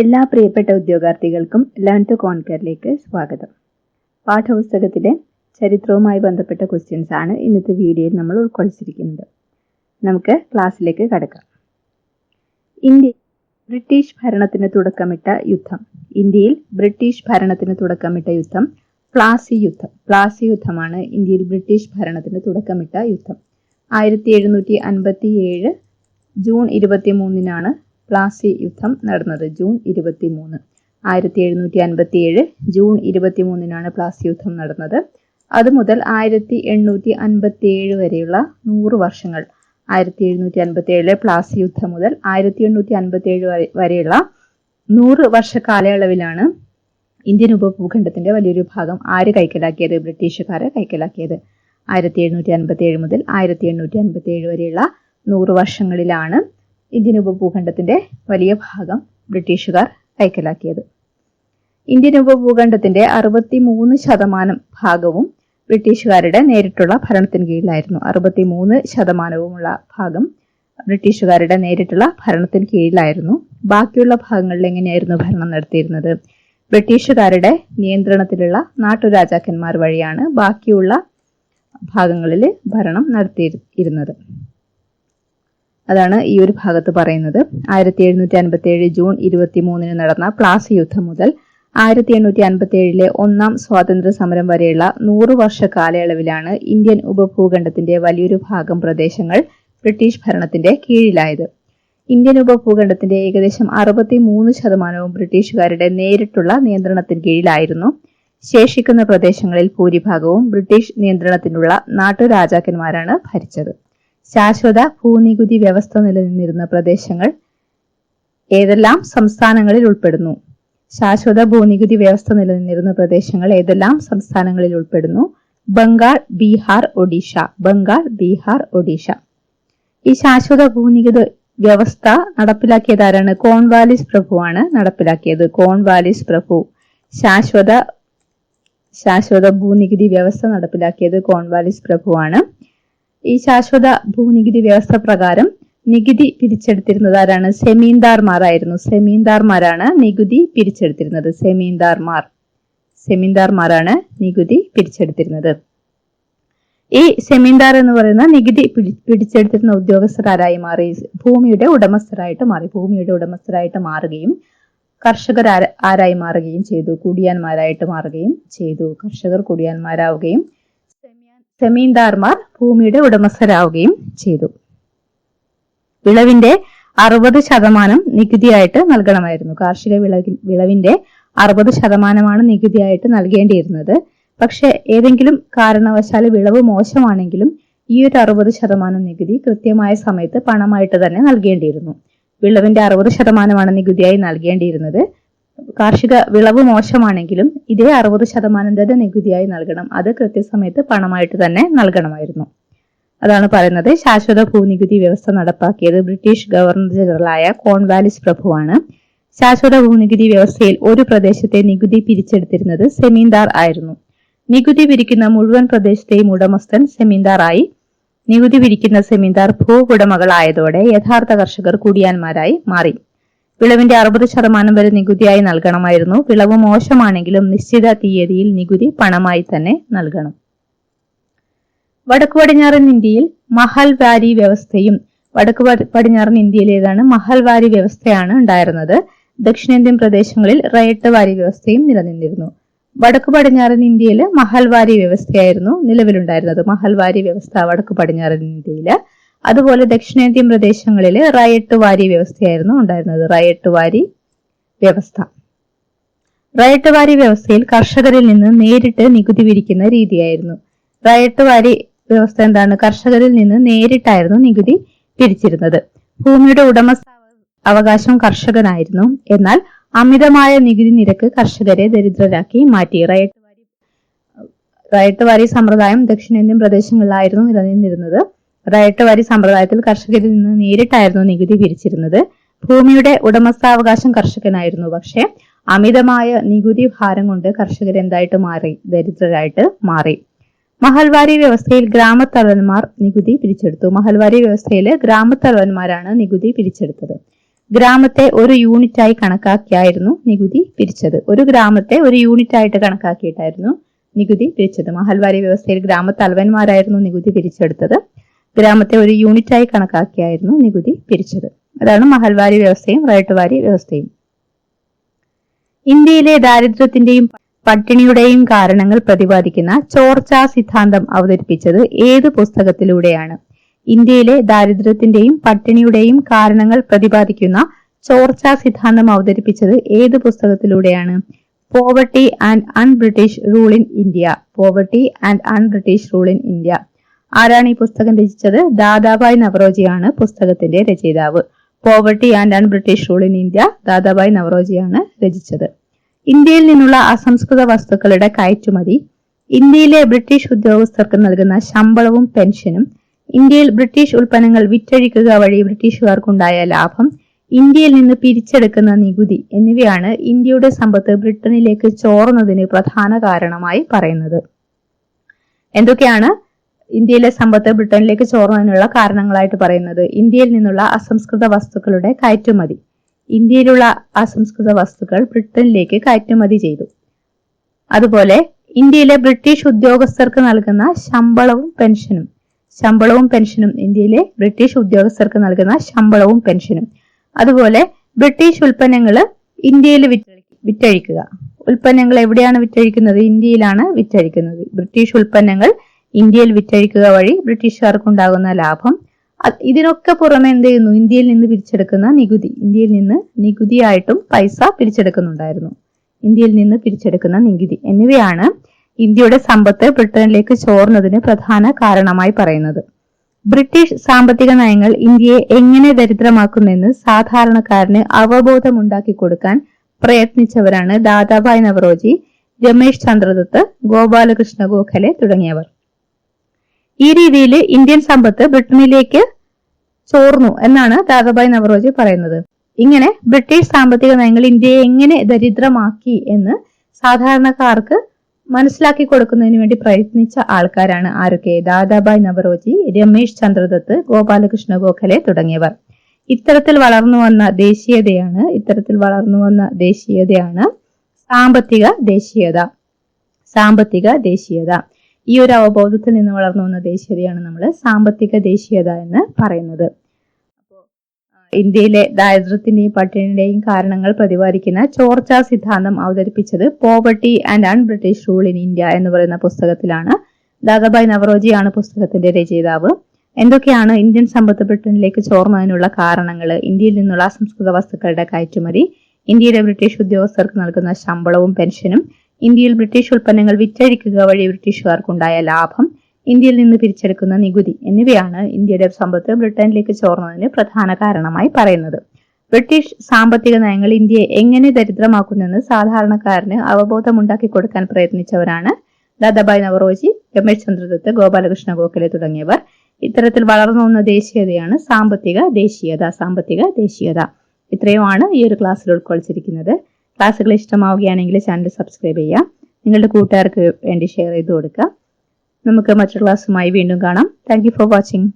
എല്ലാ പ്രിയപ്പെട്ട ഉദ്യോഗാർത്ഥികൾക്കും learn to കോൺകറിലേക്ക് സ്വാഗതം. പാഠപുസ്തകത്തിലെ ചരിത്രവുമായി ബന്ധപ്പെട്ട ക്വസ്റ്റ്യൻസ് ആണ് ഇന്നത്തെ വീഡിയോയിൽ നമ്മൾ ഉൾക്കൊള്ളിച്ചിരിക്കുന്നത്. നമുക്ക് ക്ലാസ്സിലേക്ക് കടക്കാം. ഇന്ത്യ ബ്രിട്ടീഷ് ഭരണത്തിന് തുടക്കമിട്ട യുദ്ധം. ഇന്ത്യയിൽ ബ്രിട്ടീഷ് ഭരണത്തിന് തുടക്കമിട്ട യുദ്ധം പ്ലാസി യുദ്ധം. പ്ലാസി യുദ്ധമാണ് ഇന്ത്യയിൽ ബ്രിട്ടീഷ് ഭരണത്തിന് തുടക്കമിട്ട യുദ്ധം. ആയിരത്തി എഴുന്നൂറ്റി അൻപത്തി ഏഴ് ജൂൺ ഇരുപത്തി മൂന്നിനാണ് പ്ലാസി യുദ്ധം നടന്നത് ജൂൺ ഇരുപത്തി മൂന്ന് ആയിരത്തി എഴുന്നൂറ്റി അൻപത്തി ഏഴ് ജൂൺ ഇരുപത്തി മൂന്നിനാണ് പ്ലാസി യുദ്ധം നടന്നത്. അതുമുതൽ ആയിരത്തി എണ്ണൂറ്റി അൻപത്തി ഏഴ് വരെയുള്ള നൂറ് വർഷങ്ങൾ. ആയിരത്തി എഴുന്നൂറ്റി അൻപത്തി ഏഴിലെ പ്ലാസി യുദ്ധം മുതൽ ആയിരത്തി എണ്ണൂറ്റി അൻപത്തി ഏഴ് വരെയുള്ള നൂറ് വർഷ കാലയളവിലാണ് ഇന്ത്യൻ ഉപഭൂഖണ്ഡത്തിന്റെ വലിയൊരു ഭാഗം ആര് കൈക്കലാക്കിയത്? ബ്രിട്ടീഷുകാരെ കൈക്കലാക്കിയത്. ആയിരത്തി എഴുന്നൂറ്റി അൻപത്തി ഏഴ് മുതൽ ആയിരത്തി എണ്ണൂറ്റി അൻപത്തി ഏഴ് വരെയുള്ള നൂറ് വർഷങ്ങളിലാണ് ഇന്ത്യൻ ഉപഭൂഖണ്ഡത്തിന്റെ വലിയ ഭാഗം ബ്രിട്ടീഷുകാർ കൈക്കലാക്കിയത്. ഇന്ത്യൻ ഉപഭൂഖണ്ഡത്തിന്റെ അറുപത്തി മൂന്ന് ശതമാനം ഭാഗവും ബ്രിട്ടീഷുകാരുടെ നേരിട്ടുള്ള ഭരണത്തിന് കീഴിലായിരുന്നു. അറുപത്തി മൂന്ന് ശതമാനവുമുള്ള ഭാഗം ബ്രിട്ടീഷുകാരുടെ നേരിട്ടുള്ള ഭരണത്തിന് കീഴിലായിരുന്നു. ബാക്കിയുള്ള ഭാഗങ്ങളിൽ എങ്ങനെയായിരുന്നു ഭരണം നടത്തിയിരുന്നത്? ബ്രിട്ടീഷുകാരുടെ നിയന്ത്രണത്തിലുള്ള നാട്ടുരാജാക്കന്മാർ വഴിയാണ് ബാക്കിയുള്ള ഭാഗങ്ങളിൽ ഭരണം നടത്തിയിരുന്നത്. അതാണ് ഈ ഒരു ഭാഗത്ത് പറയുന്നത്. ആയിരത്തി എഴുന്നൂറ്റി അൻപത്തി ഏഴ് ജൂൺ ഇരുപത്തി മൂന്നിന് നടന്ന പ്ലാസി യുദ്ധം മുതൽ ആയിരത്തി എണ്ണൂറ്റി അൻപത്തി ഏഴിലെ ഒന്നാം സ്വാതന്ത്ര്യ സമരം വരെയുള്ള നൂറ് വർഷ കാലയളവിലാണ് ഇന്ത്യൻ ഉപഭൂഖണ്ഡത്തിന്റെ വലിയൊരു ഭാഗം പ്രദേശങ്ങൾ ബ്രിട്ടീഷ് ഭരണത്തിന്റെ കീഴിലായത്. ഇന്ത്യൻ ഉപഭൂഖണ്ഡത്തിന്റെ ഏകദേശം അറുപത്തി മൂന്ന് ശതമാനവും ബ്രിട്ടീഷുകാരുടെ നേരിട്ടുള്ള നിയന്ത്രണത്തിന് കീഴിലായിരുന്നു. ശേഷിക്കുന്ന പ്രദേശങ്ങളിൽ ഭൂരിഭാഗവും ബ്രിട്ടീഷ് നിയന്ത്രണത്തിനുള്ള നാട്ടുരാജാക്കന്മാരാണ് ഭരിച്ചത്. ശാശ്വത ഭൂനികുതി വ്യവസ്ഥ നിലനിന്നിരുന്ന പ്രദേശങ്ങൾ ഏതെല്ലാം സംസ്ഥാനങ്ങളിൽ ഉൾപ്പെടുന്നു? ശാശ്വത ഭൂനികുതി വ്യവസ്ഥ നിലനിന്നിരുന്ന പ്രദേശങ്ങൾ ഏതെല്ലാം സംസ്ഥാനങ്ങളിൽ ഉൾപ്പെടുന്നു? ബംഗാൾ ബീഹാർ ഒഡീഷ. ബംഗാൾ ബീഹാർ ഒഡീഷ. ഈ ശാശ്വത ഭൂനികുതി വ്യവസ്ഥ നടപ്പിലാക്കിയത് ആരാണ് കോൺവാലിസ് പ്രഭുവാണ് നടപ്പിലാക്കിയത്. കോൺവാലിസ് പ്രഭു ശാശ്വത ശാശ്വത ഭൂനികുതി വ്യവസ്ഥ നടപ്പിലാക്കിയത് കോൺവാലിസ് പ്രഭുവാണ്. ഈ ശാശ്വത ഭൂനികുതി വ്യവസ്ഥ പ്രകാരം നികുതി പിരിച്ചെടുത്തിരുന്നത് ആരാണ്? സെമീന്ദാർമാരായിരുന്നു. സെമീന്ദാർമാരാണ് നികുതി പിരിച്ചെടുത്തിരുന്നത്. സെമീന്ദാർമാർ. സെമീന്ദാർമാരാണ് നികുതി പിരിച്ചെടുത്തിരുന്നത്. ഈ സെമീന്ദാർ എന്ന് പറയുന്ന നികുതി പിടിച്ചെടുത്തിരുന്ന ഉദ്യോഗസ്ഥരായി മാറി. ഭൂമിയുടെ ഉടമസ്ഥരായിട്ട് മാറി. ഭൂമിയുടെ ഉടമസ്ഥരായിട്ട് മാറുകയും കർഷകർ ആരായി മാറുകയും ചെയ്തു. കുടിയാന്മാരായിട്ട് മാറുകയും ചെയ്തു. കർഷകർ കുടിയാന്മാരാവുകയും സെമീന്ദാർമാർ ഭൂമിയുടെ ഉടമസ്ഥരാവുകയും ചെയ്തു. വിളവിന്റെ അറുപത് ശതമാനം നികുതിയായിട്ട് നൽകണമായിരുന്നു. കാർഷിക വിളവി വിളവിന്റെ അറുപത് ശതമാനമാണ് നികുതിയായിട്ട് നൽകേണ്ടിയിരുന്നത്. പക്ഷെ ഏതെങ്കിലും കാരണവശാൽ വിളവ് മോശമാണെങ്കിലും ഈ ഒരു അറുപത് ശതമാനം നികുതി കൃത്യമായ സമയത്ത് പണമായിട്ട് തന്നെ നൽകേണ്ടിയിരുന്നു. വിളവിന്റെ അറുപത് ശതമാനമാണ് നികുതിയായി നൽകേണ്ടിയിരുന്നത്. കാർഷിക വിളവ് മോശമാണെങ്കിലും ഇതേ അറുപത് ശതമാനം തന്നെ നികുതിയായി നൽകണം. അത് കൃത്യസമയത്ത് പണമായിട്ട് തന്നെ നൽകണമായിരുന്നു. അതാണ് പറയുന്നത്. ശാശ്വത ഭൂനികുതി വ്യവസ്ഥ നടപ്പാക്കിയത് ബ്രിട്ടീഷ് ഗവർണർ ജനറലായ കോൺവാലിസ് പ്രഭുവാണ്. ശാശ്വത ഭൂനികുതി വ്യവസ്ഥയിൽ ഒരു പ്രദേശത്തെ നികുതി പിരിച്ചെടുത്തിരുന്നത് സെമീന്ദാർ ആയിരുന്നു. നികുതി പിരിക്കുന്ന മുഴുവൻ പ്രദേശത്തെയും ഉടമസ്ഥൻ സെമീന്ദാർ ആയി നികുതി പിരിക്കുന്ന സെമീന്ദാർ ഭൂവുടമകളായതോടെ യഥാർത്ഥ കർഷകർ കുടിയാന്മാരായി മാറി. വിളവിന്റെ അറുപത് ശതമാനം വരെ നികുതിയായി നൽകണമായിരുന്നു. വിളവ് മോശമാണെങ്കിലും നിശ്ചിത തീയതിയിൽ നികുതി പണമായി തന്നെ നൽകണം. വടക്കു പടിഞ്ഞാറൻ ഇന്ത്യയിൽ മഹൽവാരി വ്യവസ്ഥയും വടക്കു പടിഞ്ഞാറൻ ഇന്ത്യയിലേതാണ് മഹൽവാരി വ്യവസ്ഥയാണ് ഉണ്ടായിരുന്നത്. ദക്ഷിണേന്ത്യൻ പ്രദേശങ്ങളിൽ റയട്ട് വാരി വ്യവസ്ഥയും നിലനിന്നിരുന്നു. വടക്കു പടിഞ്ഞാറൻ ഇന്ത്യയിൽ മഹൽവാരി വ്യവസ്ഥയായിരുന്നു നിലവിലുണ്ടായിരുന്നത്. മഹൽവാരി വ്യവസ്ഥ വടക്കു പടിഞ്ഞാറൻ ഇന്ത്യയിൽ അതുപോലെ ദക്ഷിണേന്ത്യൻ പ്രദേശങ്ങളിൽ റയട്ട് വാരി വ്യവസ്ഥയായിരുന്നു ഉണ്ടായിരുന്നത്. റയട്ട് വാരി വ്യവസ്ഥ. റയട്ട് വാരി വ്യവസ്ഥയിൽ കർഷകരിൽ നിന്ന് നേരിട്ട് നികുതി പിരിക്കുന്ന രീതിയായിരുന്നു. റയട്ട് വാരി വ്യവസ്ഥ എന്താണ്? കർഷകരിൽ നിന്ന് നേരിട്ടായിരുന്നു നികുതി പിരിച്ചിരുന്നത്. ഭൂമിയുടെ ഉടമസ്ഥ അവകാശം കർഷകനായിരുന്നു. എന്നാൽ അമിതമായ നികുതി നിരക്ക് കർഷകരെ ദരിദ്രരാക്കി മാറ്റി. റയട്ട് വാരി റയട്ട് വാരി സമ്പ്രദായം ദക്ഷിണേന്ത്യൻ പ്രദേശങ്ങളിലായിരുന്നു നിലനിന്നിരുന്നത്. റയട്ട് വരി സമ്പ്രദായത്തിൽ കർഷകരിൽ നിന്ന് നേരിട്ടായിരുന്നു നികുതി പിരിച്ചിരുന്നത്. ഭൂമിയുടെ ഉടമസ്ഥാവകാശം കർഷകനായിരുന്നു. പക്ഷേ അമിതമായ നികുതി ഭാരം കൊണ്ട് കർഷകർ എന്തായിട്ട് മാറി? ദരിദ്രരായിട്ട് മാറി. മഹൽവാരി വ്യവസ്ഥയിൽ ഗ്രാമത്തലവന്മാർ നികുതി പിരിച്ചെടുത്തു. മഹൽവാരി വ്യവസ്ഥയിൽ ഗ്രാമത്തലവന്മാരാണ് നികുതി പിരിച്ചെടുത്തത്. ഗ്രാമത്തെ ഒരു യൂണിറ്റായി കണക്കാക്കിയായിരുന്നു നികുതി പിരിച്ചത്. ഒരു ഗ്രാമത്തെ ഒരു യൂണിറ്റ് ആയിട്ട് കണക്കാക്കിയിട്ടായിരുന്നു നികുതി പിരിച്ചത്. മഹൽവാരി വ്യവസ്ഥയിൽ ഗ്രാമത്തലവന്മാരായിരുന്നു നികുതി പിരിച്ചെടുത്തത്. ഗ്രാമത്തെ ഒരു യൂണിറ്റായി കണക്കാക്കിയായിരുന്നു നികുതി പിരിച്ചത്. അതാണ് മഹൽവാരി വ്യവസ്ഥയും റയട്ടുവാരി വ്യവസ്ഥയും. ഇന്ത്യയിലെ ദാരിദ്ര്യത്തിന്റെയും പട്ടിണിയുടെയും കാരണങ്ങൾ പ്രതിപാദിക്കുന്ന ചോർച്ച സിദ്ധാന്തം അവതരിപ്പിച്ചത് ഏത് പുസ്തകത്തിലൂടെയാണ്? ഇന്ത്യയിലെ ദാരിദ്ര്യത്തിന്റെയും പട്ടിണിയുടെയും കാരണങ്ങൾ പ്രതിപാദിക്കുന്ന ചോർച്ച സിദ്ധാന്തം അവതരിപ്പിച്ചത് ഏത് പുസ്തകത്തിലൂടെയാണ്? Poverty and un British rule in India poverty and un British rule in India ആരാണ് ഈ പുസ്തകം രചിച്ചത്? ദാദാബായ് നവറോജിയാണ് പുസ്തകത്തിന്റെ രചയിതാവ്. Poverty and un British rule in India Dadabhai നവറോജിയാണ് രചിച്ചത്. ഇന്ത്യയിൽ നിന്നുള്ള അസംസ്കൃത വസ്തുക്കളുടെ കയറ്റുമതി ഇന്ത്യയിലെ ബ്രിട്ടീഷ് ഉദ്യോഗസ്ഥർക്ക് നൽകുന്ന ശമ്പളവും പെൻഷനും ഇന്ത്യയിൽ ബ്രിട്ടീഷ് ഉൽപ്പന്നങ്ങൾ വിറ്റഴിക്കുക വഴി ബ്രിട്ടീഷുകാർക്കുണ്ടായ ലാഭം ഇന്ത്യയിൽ നിന്ന് പിരിച്ചെടുക്കുന്ന നികുതി എന്നിവയാണ് ഇന്ത്യയുടെ സമ്പത്ത് ബ്രിട്ടനിലേക്ക് ചോർന്നതിന് പ്രധാന കാരണമായി പറയുന്നത്. എന്തൊക്കെയാണ് ഇന്ത്യയിലെ സമ്പത്ത് ബ്രിട്ടനിലേക്ക് ചോർന്നതിനുള്ള കാരണങ്ങളായിട്ട് പറയുന്നത് ഇന്ത്യയിൽ നിന്നുള്ള അസംസ്കൃത വസ്തുക്കളുടെ കയറ്റുമതി. ഇന്ത്യയിലുള്ള അസംസ്കൃത വസ്തുക്കൾ ബ്രിട്ടനിലേക്ക് കയറ്റുമതി ചെയ്തു. അതുപോലെ ഇന്ത്യയിലെ ബ്രിട്ടീഷ് ഉദ്യോഗസ്ഥർക്ക് നൽകുന്ന ശമ്പളവും പെൻഷനും ശമ്പളവും പെൻഷനും ഇന്ത്യയിലെ ബ്രിട്ടീഷ് ഉദ്യോഗസ്ഥർക്ക് നൽകുന്ന ശമ്പളവും പെൻഷനും. അതുപോലെ ബ്രിട്ടീഷ് ഉൽപ്പന്നങ്ങൾ ഇന്ത്യയിൽ വിറ്റഴിക്കുക. ഉൽപ്പന്നങ്ങൾ എവിടെയാണ് വിറ്റഴിക്കുന്നത്? ഇന്ത്യയിലാണ് വിറ്റഴിക്കുന്നത്. ബ്രിട്ടീഷ് ഉൽപ്പന്നങ്ങൾ ഇന്ത്യയിൽ വിറ്റഴിക്കുക വഴി ബ്രിട്ടീഷുകാർക്കുണ്ടാകുന്ന ലാഭം. ഇതിനൊക്കെ പുറമെ എന്ത് ചെയ്യുന്നു? ഇന്ത്യയിൽ നിന്ന് പിരിച്ചെടുക്കുന്ന നികുതി ഇന്ത്യയിൽ നിന്ന് നികുതിയായിട്ടും പൈസ പിരിച്ചെടുക്കുന്നുണ്ടായിരുന്നു. ഇന്ത്യയിൽ നിന്ന് പിരിച്ചെടുക്കുന്ന നികുതി എന്നിവയാണ് ഇന്ത്യയുടെ സമ്പത്ത് ബ്രിട്ടനിലേക്ക് ചോർന്നതിന് പ്രധാന കാരണമായി പറയുന്നത്. ബ്രിട്ടീഷ് സാമ്പത്തിക നയങ്ങൾ ഇന്ത്യയെ എങ്ങനെ ദരിദ്രമാക്കുന്നെന്ന് സാധാരണക്കാരന് അവബോധമുണ്ടാക്കി കൊടുക്കാൻ പ്രയത്നിച്ചവരാണ് ദാദാഭായ് നവറോജി രമേശ് ചന്ദ്രദത്ത് ഗോപാലകൃഷ്ണ ഗോഖലെ തുടങ്ങിയവർ. ഈ രീതിയിൽ ഇന്ത്യൻ സമ്പത്ത് ബ്രിട്ടനിലേക്ക് ചോർന്നു എന്നാണ് ദാദാഭായ് നവറോജി പറയുന്നത്. ഇങ്ങനെ ബ്രിട്ടീഷ് സാമ്പത്തിക നയങ്ങൾ ഇന്ത്യയെ എങ്ങനെ ദരിദ്രമാക്കി എന്ന് സാധാരണക്കാർക്ക് മനസ്സിലാക്കി കൊടുക്കുന്നതിന് വേണ്ടി പ്രയത്നിച്ച ആൾക്കാരാണ് ആരൊക്കെ? ദാദാബായ് നവറോജി രമേശ് ചന്ദ്രദത്ത് ഗോപാലകൃഷ്ണ ഗോഖലെ തുടങ്ങിയവർ. ഇത്തരത്തിൽ വളർന്നു വന്ന ദേശീയതയാണ് ഇത്തരത്തിൽ വളർന്നു വന്ന ദേശീയതയാണ് സാമ്പത്തിക ദേശീയത. സാമ്പത്തിക ദേശീയത. ഈ ഒരു അവബോധത്തിൽ നിന്ന് വളർന്നു വന്ന ദേശീയതയാണ് നമ്മൾ സാമ്പത്തിക ദേശീയത എന്ന് പറയുന്നത്. ഇന്ത്യയിലെ ദാരിദ്ര്യത്തിന്റെയും പട്ടിണിയുടെയും കാരണങ്ങൾ പ്രതിപാദിക്കുന്ന ചോർച്ച സിദ്ധാന്തം അവതരിപ്പിച്ചത് poverty and un British rule in India എന്ന് പറയുന്ന പുസ്തകത്തിലാണ്. ദാദാബായ് നവറോജിയാണ് പുസ്തകത്തിന്റെ രചയിതാവ്. എന്തൊക്കെയാണ് ഇന്ത്യൻ സമ്പത്ത് ബ്രിട്ടനിലേക്ക് ചോർന്നതിനുള്ള കാരണങ്ങൾ ഇന്ത്യയിൽ നിന്നുള്ള അസംസ്കൃത വസ്തുക്കളുടെ കയറ്റുമതി ഇന്ത്യയിലെ ബ്രിട്ടീഷ് ഉദ്യോഗസ്ഥർക്ക് നൽകുന്ന ശമ്പളവും പെൻഷനും ഇന്ത്യയിൽ ബ്രിട്ടീഷ് ഉൽപ്പന്നങ്ങൾ വിറ്റഴിക്കുക വഴി ബ്രിട്ടീഷുകാർക്കുണ്ടായ ലാഭം ഇന്ത്യയിൽ നിന്ന് പിരിച്ചെടുക്കുന്ന നികുതി എന്നിവയാണ് ഇന്ത്യയുടെ സമ്പത്ത് ബ്രിട്ടനിലേക്ക് ചോർന്നതിന് പ്രധാന കാരണമായി പറയുന്നത്. ബ്രിട്ടീഷ് സാമ്പത്തിക നയങ്ങൾ ഇന്ത്യയെ എങ്ങനെ ദരിദ്രമാക്കുന്നെന്ന് സാധാരണക്കാരന് അവബോധമുണ്ടാക്കി കൊടുക്കാൻ പ്രയത്നിച്ചവരാണ് ദാദാബായ് നവറോജി രമേശ് ചന്ദ്രദത്ത് ഗോപാലകൃഷ്ണ ഗോഖലെ തുടങ്ങിയവർ. ഇത്തരത്തിൽ വളർന്നു വന്ന ദേശീയതയാണ് സാമ്പത്തിക ദേശീയത സാമ്പത്തിക ദേശീയത. ഇത്രയുമാണ് ഈ ഒരു ക്ലാസ്സിൽ ഉൾക്കൊള്ളിച്ചിരിക്കുന്നത്. ക്ലാസ്സുകൾ ഇഷ്ടമാവുകയാണെങ്കിൽ ചാനൽ സബ്സ്ക്രൈബ് ചെയ്യുക. നിങ്ങളുടെ കൂട്ടുകാർക്ക് വേണ്ടി ഷെയർ ചെയ്ത് കൊടുക്കുക. നമുക്ക് മറ്റൊരു ക്ലാസ്സുമായി വീണ്ടും കാണാം. Thank for watching